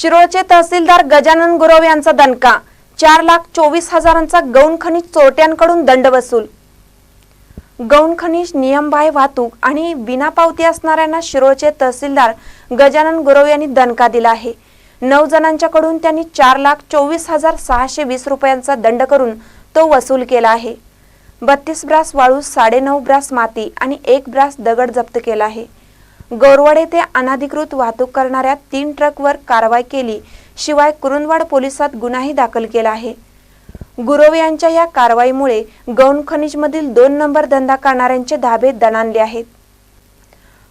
शिरोळचे तहसीलदार गजानन गुरव यांचा दणका. चार लाख चोवीस हजारांचा गौण खनिज चोरट्यांकडून दंड वसूल. गौण खनिज नियमबाह्य वाहतूक आणि बिना पावती असणाऱ्यांना शिरोळचे तहसीलदार गजानन गुरव यांनी दणका दिला आहे. नऊ जणांच्याकडून त्यांनी चार लाख चोवीस हजार सहाशे वीस रुपयांचा दंड करून तो वसूल केला आहे. बत्तीस ब्रास वाळू साडेनऊ ब्रास माती आणि एक ब्रास दगड जप्त केला आहे. गौरवाड येथे अनाधिकृत वाहतूक करणाऱ्या तीन ट्रकवर कारवाई केली शिवाय कुरुंदवाड पोलिसात गुन्हाही दाखल केला आहे. गुरव यांच्या या कारवाईमुळे गौण खनिजमधील दोन नंबर धंदा करणाऱ्यांचे धाबे दणाणले आहेत.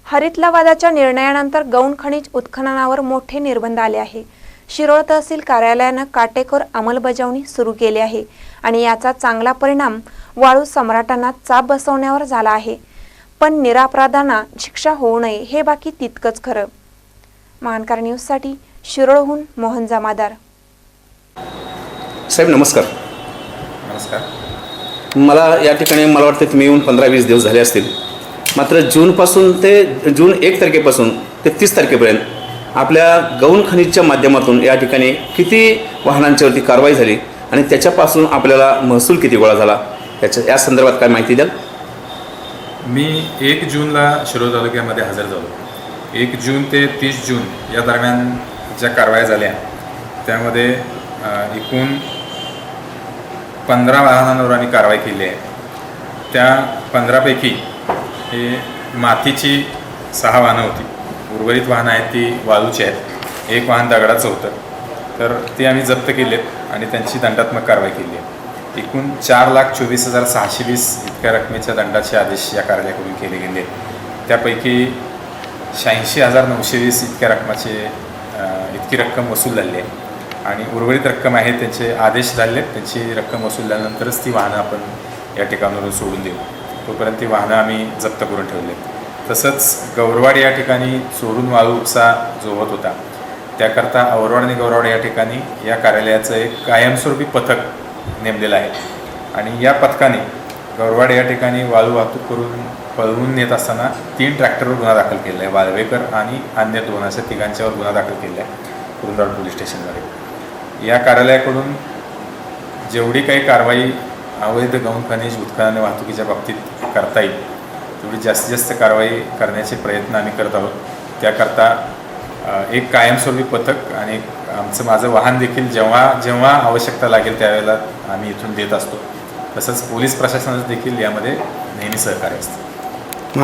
हरितलावादाच्या निर्णयानंतर गौण खनिज उत्खननावर मोठे निर्बंध आले आहे. शिरोळ तहसील कार्यालयानं काटेकोर अंमलबजावणी सुरू केली आहे आणि याचा चांगला परिणाम वाळू सम्राटांना चाप बसवण्यावर झाला आहे. पण निरापराधांना शिक्षा होऊ नये हे बाकी तितकंच खरं. महानकार न्यूजसाठी शिरोळहून मोहन जमादार. साहेब नमस्कार. नमस्कार. मला या ठिकाणी मला वाटतं तुम्ही येऊन पंधरा वीस दिवस झाले असतील. मात्र जूनपासून ते जून एक तारखेपासून ते तीस तारखेपर्यंत आपल्या गौण खनिजच्या माध्यमातून या ठिकाणी किती वाहनांच्यावरती कारवाई झाली आणि त्याच्यापासून आपल्याला महसूल किती गोळा झाला? याच्या या संदर्भात काय माहिती द्याल? मी एक जूनला शिरोळ तालुक्यामध्ये हजर झालो. एक जून ते तीस जून या दरम्यान ज्या कारवाया झाल्या त्यामध्ये एकूण पंधरा वाहनांवर आम्ही कारवाई केली आहे. त्या पंधरापैकी हे मातीची सहा वाहनं होती. उर्वरित वाहनं आहेत ती वाळूची आहेत. एक वाहन दगडाचं होतं. तर ती आम्ही जप्त केलेत आणि त्यांची दंडात्मक कारवाई केली आहे. एकूण चार लाख चोवीस हजार सहाशे वीस इतक्या रकमेच्या दंडाचे आदेश या कार्यालयाकडून केले गेले. त्यापैकी शहाऐंशी हजार नऊशे वीस इतक्या रकमाचे इतकी रक्कम वसूल झाली आहे. आणि उर्वरित रक्कम आहे त्यांचे आदेश झाले आहेत. त्यांची रक्कम वसूल झाल्यानंतरच ती वाहनं आपण या ठिकाणावरून सोडून देऊ. तोपर्यंत ती वाहनं आम्ही जप्त करून ठेवले आहेत. तसंच गौरवाड या ठिकाणी चोरून वाळू उपसा जो होत होता त्याकरता औरवाड आणि गौरवाड या ठिकाणी या कार्यालयाचं एक कायमस्वरूपी पथक नेमलेलं आहे. आणि या पथकाने गौरवाड या ठिकाणी वाळू वाहतूक करून पळवून नेत असताना तीन ट्रॅक्टरवर गुन्हा दाखल केला आहे. वाळवेकर आणि अन्य दोन अशा तिघांच्यावर गुन्हा दाखल केला आहे कुरुंदवाड पोलीस स्टेशनमध्ये. या कार्यालयाकडून जेवढी काही कारवाई अवैध गौण खनिज उत्खनन वाहतुकीच्या बाबतीत करता येईल तेवढी जास्तीत जास्त कारवाई करण्याचे प्रयत्न आम्ही करत आहोत. त्याकरता एक कायमस्वरूपी पथक आणि एक आमचं माझं वाहन देखील जेव्हा जेव्हा आवश्यकता लागेल त्यावेळेला आम्ही इथून देत असतो. तसंच पोलीस प्रशासनाचं देखील यामध्ये नेहमी सहकार्य असतं.